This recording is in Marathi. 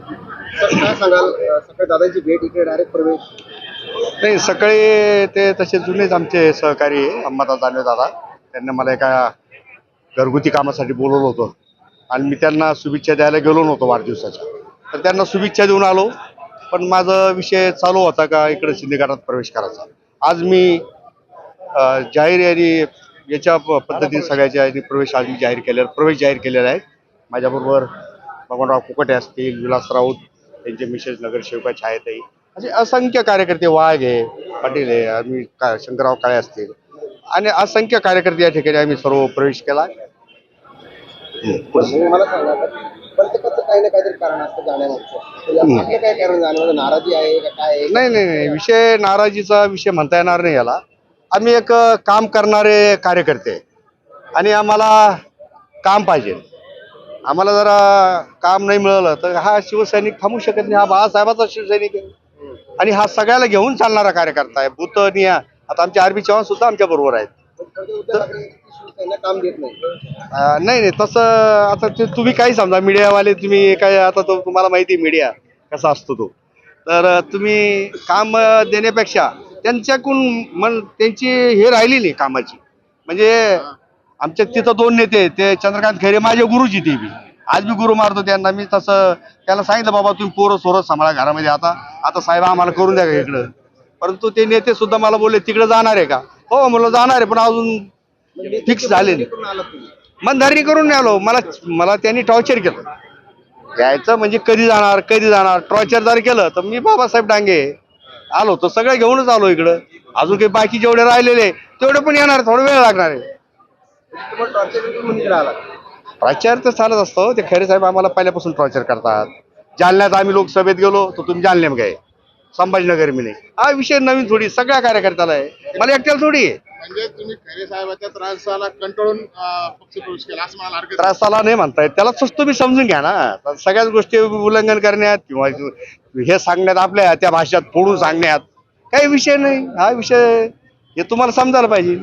काय सांगाल? सकाळी भेट इकडे डायरेक्ट प्रवेश. नाही सकाळी ते तसे जुनेच आमचे सहकारी आहे, अंबादास दानवे दादा. त्यांनी मला एका घरगुती कामासाठी बोलवलं होतं. आणि मी त्यांना शुभेच्छा द्यायला गेलो नव्हतो वाढदिवसाच्या. तर त्यांना शुभेच्छा देऊन आलो. पण माझा विषय चालू होता का इकडे शिंदे प्रवेश करायचा. आज मी जाहीर आणि याच्या पद्धतीने सगळ्याच्या प्रवेश आज मी जाहीर केलेला प्रवेश जाहीर केलेला आहे. माझ्याबरोबर भगवानराव कुकटे असतील विलास राऊत त्यांचे मिसेस नगरसेवका छायाताई असे असंख्य कार्यकर्ते वाघ आहे पाटील आहे आम्ही का शंकरराव काळे असतील. आणि असंख्य कार्यकर्ते या ठिकाणी आम्ही सर्व प्रवेश केला. मग मला सांगा आता, प्रत्येकाचं काही ना काहीतरी कारण असतं जाण्यामागचं. तर या- आपलं काय कारण जाण्यामध्ये नाराजी आहे का काय आहे? नाही नाही नाही. विषय नाराजीचा विषय म्हणता येणार नाही याला. आम्ही एक अ, काम करणारे कार्यकर्ते. आहे. आणि आम्हाला काम पाहिजे. आम्हाला जरा काम नाही मिळालं तर हा शिवसैनिक थांबू शकत नाही हा बाळासाहेबाचा शिवसैनिक आहे. आणि हा सगळ्याला घेऊन चालणारा कार्यकर्ता आहे भूत निया आता आमचे आरबी चव्हाण सुद्धा आमच्या बरोबर आहेत. नाही? नाही नाही तसं आता ते तुम्ही काही समजा मीडियावाले तुम्ही काय आता तो तुम्हाला माहिती आहे मीडिया कसा असतो तो. तर तुम्ही काम देण्यापेक्षा त्यांच्याकडून मन त्यांची हे राहिली नाही कामाची. म्हणजे आमच्या तिथं दोन नेते ते चंद्रकांत खैरे माझे गुरुजी ते बी. आज मी गुरु मारतो त्यांना. मी तसं त्याला सांगितलं बाबा तुम्ही पोरं सोरं सांभाळा घरामध्ये. आता आता साहेब आम्हाला करून द्या का इकडं? परंतु ते नेते सुद्धा मला बोलले तिकडे जाणार आहे का? हो म्हणलं जाणार आहे पण अजून फिक्स झाले नाही. मनधारणी करून नाही आलो. मला मला त्यांनी टॉर्चर केलं. यायचं म्हणजे कधी जाणार कधी जाणार? टॉर्चर जर केलं तर मी बाबासाहेब डांगे आलो. तर सगळं घेऊनच आलो इकडं. अजून काही बाकी जेवढे राहिलेले तेवढे पण येणार थोडा वेळ लागणार आहे. तुम्हाला टॉर्चर करून इकडे आलात प्रचार तर चालत असतो. ते खरे साहेब आम्हाला पहिल्यापासून टॉर्चर करतात. जालन्यात आम्ही लोकसभेत गेलो तर तुम्ही जालन्यात गे संभाजीनगर मी नाही हा विषय नवीन थोडी सगळ्या कार्यकर्त्याला आहे. मला एकट्याला थोडी आहे. म्हणजे तुम्ही खरे साहेबाच्या त्रासाला कंटाळून अं, पक्ष प्रवेश केला असं मला हरकत नाही. त्रासाला नाही म्हणता येत त्याला तसं तुम्ही समजून घ्या ना. तर सगळ्याच गोष्टी उल्लंघन करण्यात किंवा हे सांगण्यात आपल्या त्या भाषेत फोडून सांगण्यात काही विषय नाही. हा विषय हे तुम्हाला समजायला पाहिजे.